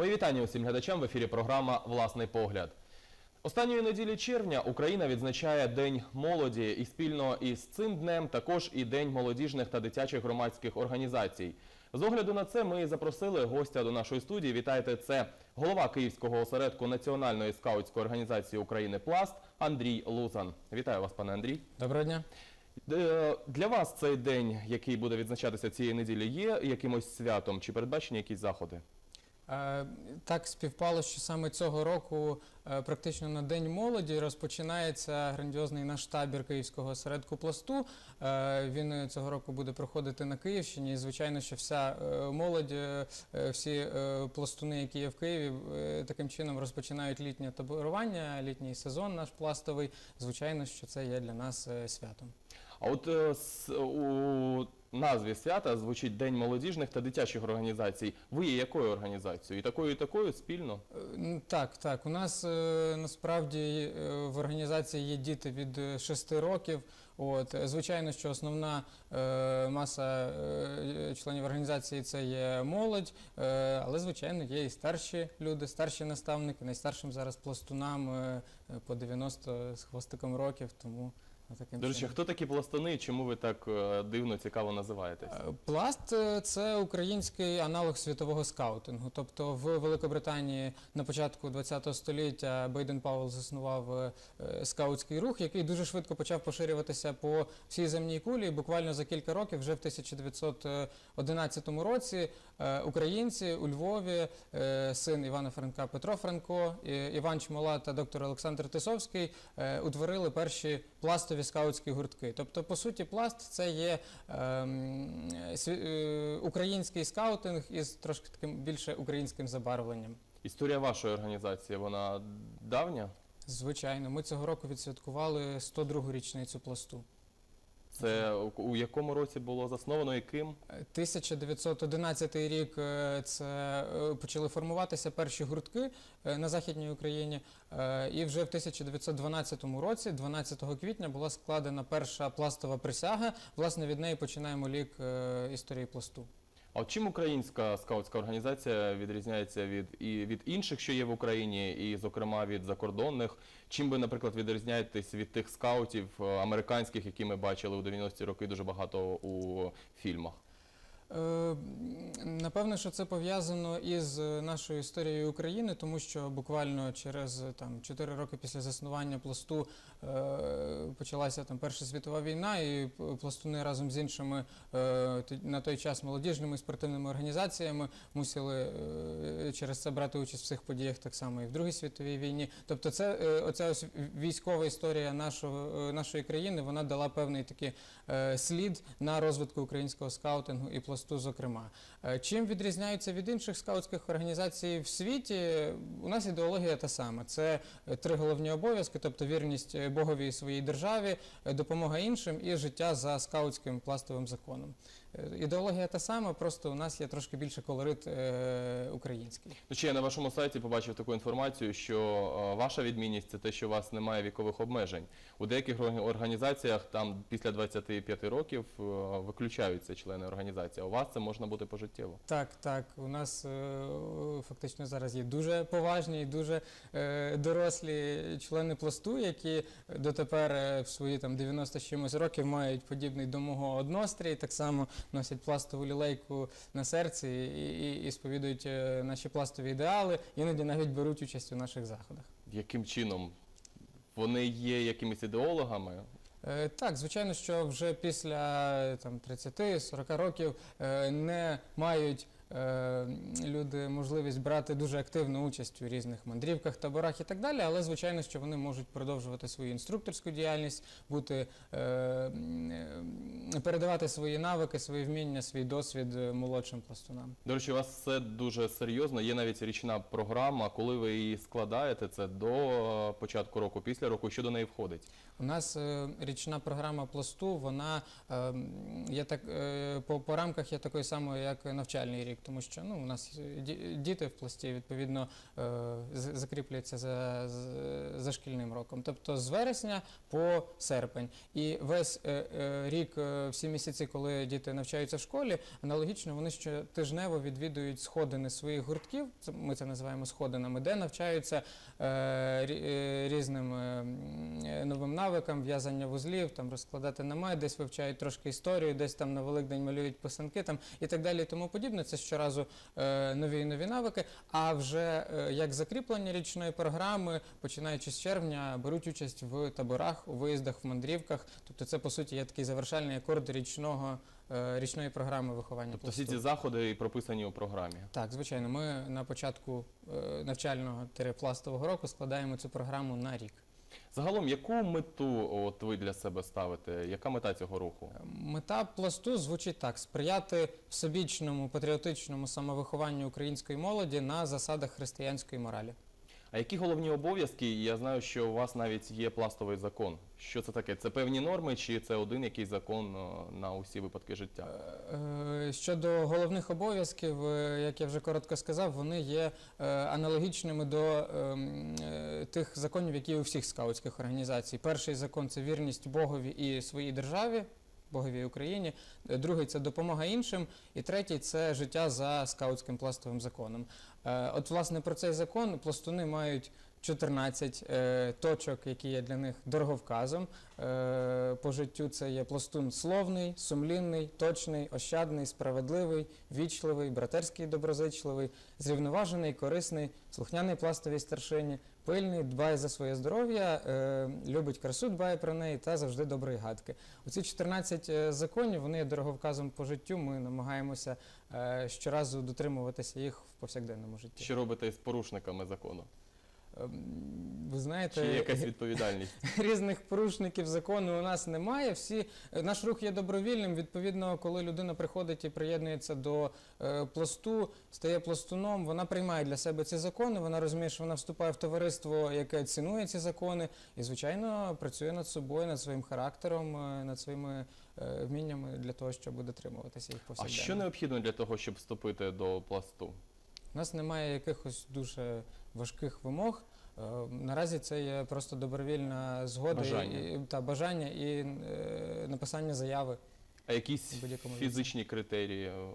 Мої вітання усім глядачам в ефірі програма Власний погляд. Останньої неділі червня Україна відзначає День молоді і спільно із цим днем також і День молодіжних та дитячих громадських організацій. З огляду на це ми запросили гостя до нашої студії. Вітайте, це голова Київського осередку Національної скаутської організації України Пласт Андрій Лузан. Вітаю вас, пане Андрій. Доброго дня. Е, Для вас цей день, який буде відзначатися цієї неділі, є якимось святом чи передбачені якісь заходи? Е, Так співпало, що саме цього року, е, практично на День молоді, розпочинається грандіозний наш табір Київського осередку пласту. Е, Він цього року буде проходити на Київщині. І, звичайно, що вся молодь, всі пластуни, які є в Києві, таким чином розпочинають літнє таборування, літній сезон наш пластовий. Звичайно, що це є для нас святом. А от назві свята звучить День молодіжних та дитячих організацій. Ви є якою організацією? І такою, і такою спільно? Е, Так, так. У нас е, насправді е, в організації є діти від 6 років. От, звичайно, що основна маса членів організації це є молодь, але звичайно є і старші люди, старші наставники. Найстаршим зараз пластунам по 90 з хвостиком років. Тому таким До речі, чином. хто такі пластуни і чому ви так е, дивно цікаво називаєтесь? Е, Пласт е, це український аналог світового скаутингу. Тобто в Великобританії на початку ХХ століття Бейден Пауелл заснував е, е, скаутський рух, який дуже швидко почав поширюватися по всій земній кулі. І буквально за кілька років, вже в 1911 році, е, українці у Львові, е, син Івана Франка Петро Франко, Іван Чмола та доктор Олександр Тисовський е, утворили перші пластові скаутські гуртки. Тобто, по суті, пласт це є ем, е, український скаутинг із трошки таким більше українським забарвленням. Історія вашої організації, вона давня? Звичайно, ми цього року відсвяткували 102-гу річницю пласту. Це у- якому році було засновано і ким? Е, 1911 рік е, це е, почали формуватися перші гуртки е, на Західній Україні. І вже в 1912 році, 12 квітня, була складена перша пластова присяга. Власне, від неї починаємо лік історії пласту. А чим українська скаутська організація відрізняється від і від інших, що є в Україні, і, зокрема, від закордонних? Чим ви, наприклад, відрізняєтесь від тих скаутів е, американських, які ми бачили у 90-ті роки дуже багато у фільмах? Е, Напевно, що це пов'язано із е, нашою історією України, тому що буквально через е, там 4 роки після заснування пласту почалася там Перша світова війна, і пластуни разом з іншими на той час молодіжними спортивними організаціями мусили через це брати участь в цих подіях так само і в Другій світовій війні. Тобто, це е, оця ось військова історія нашого е, нашої країни, вона дала певний такий е, слід на розвитку українського скаутингу і пласту, зокрема. Чим відрізняються від інших скаутських організацій в світі? У нас ідеологія та сама. Це три головні обов'язки, тобто вірність Богові і своїй державі, допомога іншим і життя за скаутським пластовим законом. Е, Ідеологія та сама, просто у нас є трошки більше колорит е, український. Ну, ще я на вашому сайті побачив таку інформацію, що е, ваша відмінність це те, що у вас немає вікових обмежень. У деяких організаціях там після 25 років е, виключаються члени організації. А у вас це можна бути пожиттєво. Так, так. У нас е, фактично зараз є дуже поважні і дуже е, дорослі члени пласту, які дотепер е, в свої там 90 з чимось років мають подібний до мого однострій, так само носять пластову лілейку на серці і, і, і сповідують е, наші пластові ідеали, іноді навіть беруть участь у наших заходах. Яким чином вони є якимись ідеологами? Е, Так, звичайно, що вже після е, там 30-40 років е, не мають люди можливість брати дуже активну участь у різних мандрівках, таборах і так далі, але звичайно, що вони можуть продовжувати свою інструкторську діяльність, бути е, е, передавати свої навики, свої вміння, свій досвід е, молодшим пластунам. До речі, у вас все дуже серйозно. Є навіть річна програма. Коли ви її складаєте, це до е, початку року, після року, що до неї входить? У нас е, річна програма пласту, вона е, є так е, по, по рамках є такою самою, як навчальний рік. Тому що ну, у нас е, діти в пласті відповідно е, закріплюються за, за шкільним роком. Тобто з вересня по серпень. І весь е, рік, всі місяці, коли діти навчаються в школі, аналогічно вони щотижнево відвідують сходини своїх гуртків. Ми це називаємо сходинами, де навчаються рі- різним новим навикам, в'язання вузлів, там розкладати намет, десь вивчають трошки історію, десь там на Великдень малюють писанки там і так далі, і тому подібне. Це щоразу е, нові і нові навики. А вже е, як закріплення річної програми, починаючи з червня, беруть участь в таборах, у виїздах, в мандрівках. Тобто, це по суті є такий завершальний акорд річного е, річної програми виховання. Тобто всі ці заходи і прописані у програмі. Так, звичайно, ми на початку навчального пластового року складаємо цю програму на рік. Загалом, яку мету от ви для себе ставите? Яка мета цього руху? Мета пласту звучить так: сприяти всебічному патріотичному самовихованню української молоді на засадах християнської моралі. А які головні обов'язки? Я знаю, що у вас навіть є пластовий закон. Що це таке? Це певні норми, чи це один якийсь закон е, на усі випадки життя? Е, Щодо головних обов'язків, е, як я вже коротко сказав, вони є е, аналогічними до ем, е, тих законів, які у всіх скаутських організацій. Перший закон це вірність Богові і своїй державі. Боговій Україні, Е, другий це допомога іншим, і третій це життя за скаутським пластовим законом. Е, От, власне, про цей закон пластуни мають 14 е, точок, які є для них дороговказом. По життю це є пластун словний, сумлінний, точний, ощадний, справедливий, вічливий, братерський, доброзичливий, зрівноважений, корисний, слухняний пластовій старшині, пильний, дбає за своє здоров'я, е, любить красу, дбає про неї та завжди доброї гадки. Оці 14 е, законів вони є дороговказом по життю. Ми намагаємося е, щоразу дотримуватися їх в повсякденному житті. Що робите з порушниками закону? Ем, Ви Чи знаєте, є якась відповідальність? різних порушників закону у нас немає. Всі е, наш рух є добровільним. Відповідно, коли людина приходить і приєднується до е, пласту, стає пластуном, вона приймає для себе ці закони. Вона розуміє, що вона вступає в товариство, яке цінує ці закони, і звичайно працює над собою, над своїм характером, е, над своїми е, вміннями для того, щоб дотримуватися їх А повсякденно. що необхідно для того, щоб вступити до пласту? У нас немає якихось дуже важких вимог. Е, Наразі це є просто добровільна згода Бажання. І, та бажання і е, написання заяви. А якісь будь-якому віці. фізичні критерії е,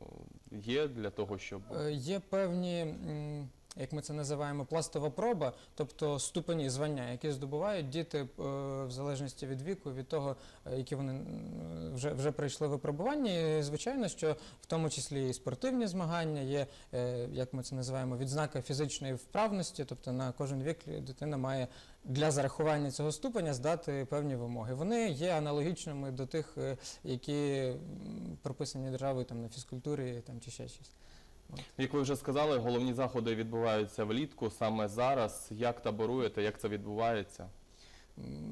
є для того, щоб Е, Є певні, м, як ми це називаємо, пластова проба, тобто ступені звання, які здобувають діти е, в залежності від віку, від того, е, які вони вже, вже пройшли випробування. І, звичайно, що в тому числі і спортивні змагання є, е, як ми це називаємо, відзнака фізичної вправності, тобто на кожен вік дитина має для зарахування цього ступеня здати певні вимоги. Вони є аналогічними до тих, які прописані державою там на фізкультурі там чи ще щось. Як ви вже сказали, головні заходи відбуваються влітку саме зараз. Як таборуєте, як це відбувається?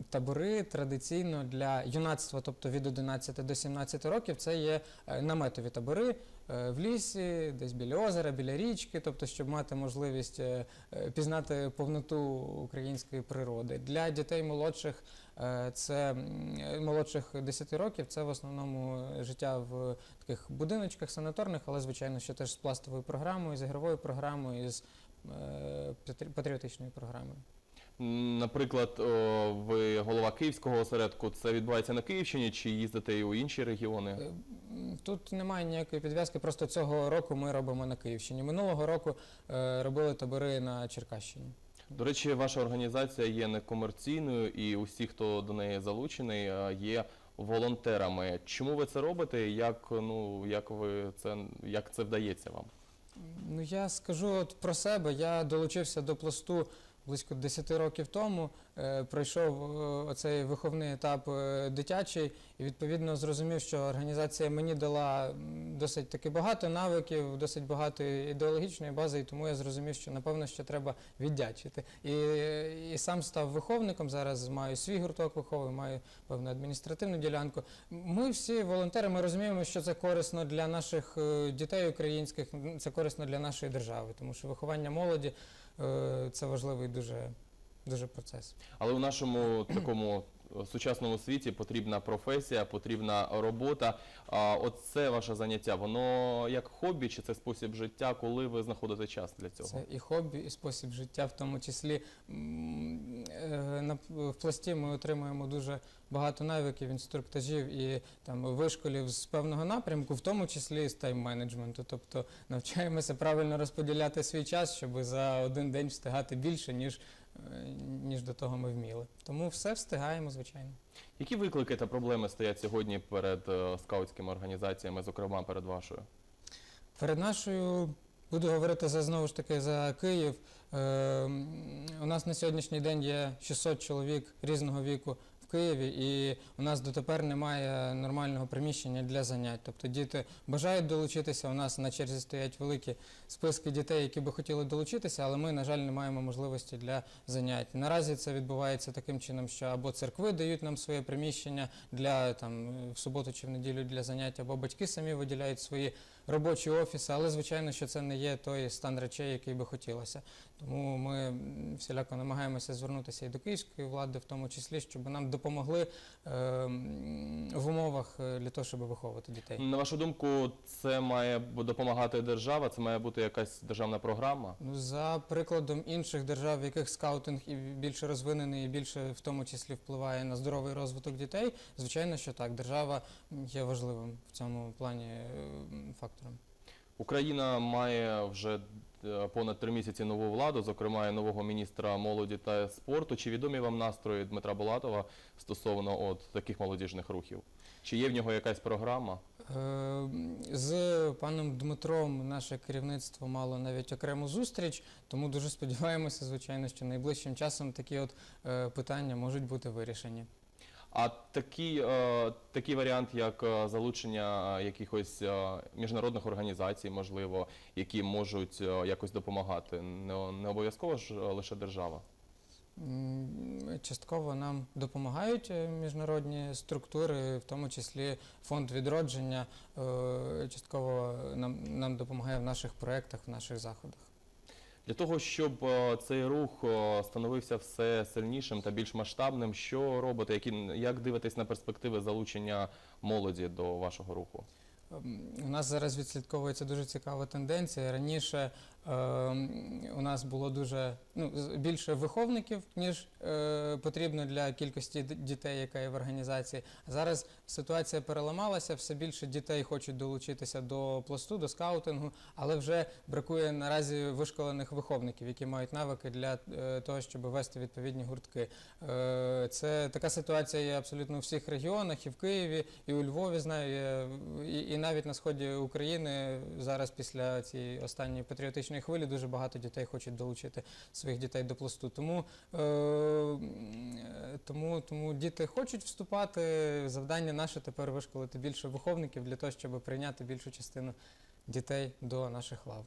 Табори традиційно для юнацтва, тобто від 11 до 17 років, це є е, наметові табори е, в лісі, десь біля озера, біля річки, тобто, щоб мати можливість е, пізнати повноту української природи. Для дітей молодших це молодших 10 років, це в основному життя в таких будиночках санаторних, але звичайно, що теж з пластовою програмою, з ігровою програмою, з патрі- патріотичною програмою. Наприклад, ви голова київського осередку. Це відбувається на Київщині чи їздите і у інші регіони? Е, Тут немає ніякої підв'язки, просто цього року ми робимо на Київщині. Минулого року е, робили табори на Черкащині. До речі, ваша організація є некомерційною, і усі, хто до неї залучений, е, є волонтерами. Чому ви це робите? Як ну як ви це як це вдається вам? Ну я скажу от про себе. Я долучився до пласту близько 10 років тому. Е, пройшов е, оцей виховний етап е, дитячий, і відповідно зрозумів, що організація мені дала досить таки багато навиків, досить багато ідеологічної бази, і тому я зрозумів, що напевно ще треба віддячити. І, і сам став виховником. Зараз маю свій гурток виховую, маю певну адміністративну ділянку. Ми всі волонтери, ми розуміємо, що це корисно для наших дітей українських, це корисно для нашої держави, тому що виховання молоді це важливий дуже, дуже процес. Але у нашому такому сучасному світі потрібна професія, потрібна робота. А от це ваше заняття, воно як хобі чи це спосіб життя, коли ви знаходите час для цього? Це і хобі, і спосіб життя, в тому числі е, в пласті ми отримуємо дуже багато навиків, інструктажів і там вишколів з певного напрямку, в тому числі з тайм-менеджменту. Тобто навчаємося правильно розподіляти свій час, щоб за один день встигати більше, ніж, е, ніж до того ми вміли. Тому все встигаємо, звичайно. Які виклики та проблеми стоять сьогодні перед е, скаутськими організаціями, зокрема перед вашою? Перед нашою буду говорити за знову ж таки за Київ. Е, у нас на сьогоднішній день є 600 чоловік різного віку в Києві, і у нас дотепер немає нормального приміщення для занять. Тобто діти бажають долучитися. У нас на черзі стоять великі списки дітей, які би хотіли долучитися, але ми, на жаль, не маємо можливості для занять. Наразі це відбувається таким чином, що або церкви дають нам своє приміщення для там в суботу чи в неділю для занять, або батьки самі виділяють свої робочі офіси, але звичайно, що це не є той стан речей, який би хотілося. Тому ми всіляко намагаємося звернутися і до київської влади, в тому числі, щоб нам допомогли е, в умовах е, для того, щоб виховувати дітей. На вашу думку, це має допомагати держава, це має бути якась державна програма? Ну, За прикладом інших держав, в яких скаутинг і більше розвинений, і більше в тому числі впливає на здоровий розвиток дітей, звичайно, що так, держава є важливим в цьому плані е, м, фактором. Україна має вже е, понад три місяці нову владу, зокрема і нового міністра молоді та спорту. Чи відомі вам настрої Дмитра Булатова стосовно от таких молодіжних рухів? Чи є в нього якась програма? Е, З паном Дмитром наше керівництво мало навіть окрему зустріч, тому дуже сподіваємося, звичайно, що найближчим часом такі от е, питання можуть бути вирішені. А такий, е, такий варіант, як е, залучення е, якихось міжнародних організацій, можливо, які можуть якось допомагати, не, обов'язково ж лише держава. Частково нам допомагають міжнародні структури, в тому числі фонд відродження. Частково нам, нам допомагає в наших проєктах, в наших заходах. Для того, щоб е, цей рух е, становився все сильнішим та більш масштабним, що робите? Які, як дивитесь на перспективи залучення молоді до вашого руху? Ем, У нас зараз відслідковується дуже цікава тенденція. Раніше у нас було дуже ну, більше виховників, ніж е, потрібно для кількості дітей, яка є в організації. Зараз ситуація переламалася, все більше дітей хочуть долучитися до пласту, до скаутингу, але вже бракує наразі вишколених виховників, які мають навики для е, того, щоб вести відповідні гуртки. Е, Це така ситуація є абсолютно у всіх регіонах, і в Києві, і у Львові знаю, і, і навіть на сході України зараз після цієї останньої патріотичної хвилі дуже багато дітей хочуть долучити своїх дітей до пласту. Тому, е, тому, тому діти хочуть вступати. Завдання наше тепер вишколити більше виховників для того, щоб прийняти більшу частину дітей до наших лав.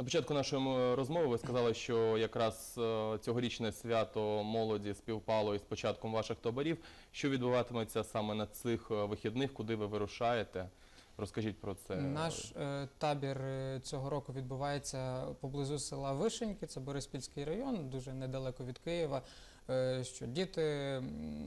На початку нашої розмови ви сказали, що якраз е, цьогорічне свято молоді співпало із початком ваших таборів. Що відбуватиметься саме на цих е, вихідних, куди ви вирушаєте? Розкажіть про це. Наш е, табір е, цього року відбувається поблизу села Вишеньки, це Бориспільський район, дуже недалеко від Києва. е, Що діти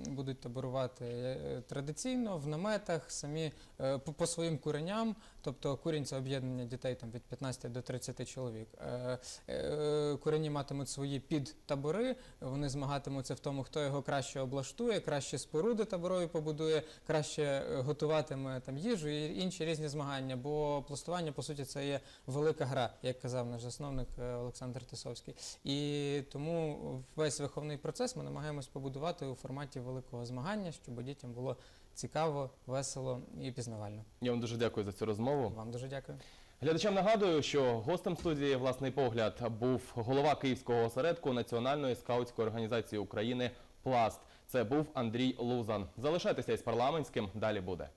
будуть таборувати е, традиційно в наметах, самі е, по, по своїм куреням, тобто курінь це об'єднання дітей там від 15 до 30 чоловік. Е, е, Курені матимуть свої підтабори, вони змагатимуться в тому, хто його краще облаштує, краще споруди таборові побудує, краще е, готуватиме там їжу і інші різні змагання. Бо пластування, по суті, це є велика гра, як казав наш засновник Олександр Тисовський. І тому весь виховний процес ми намагаємось побудувати у форматі великого змагання, щоб дітям було цікаво, весело і пізнавально. Я вам дуже дякую за цю розмову. Вам дуже дякую. Глядачам нагадую, що гостем студії власний погляд був голова Київського осередку Національної скаутської організації України Пласт. Це був Андрій Лузан. Залишайтеся із парламентським. Далі буде.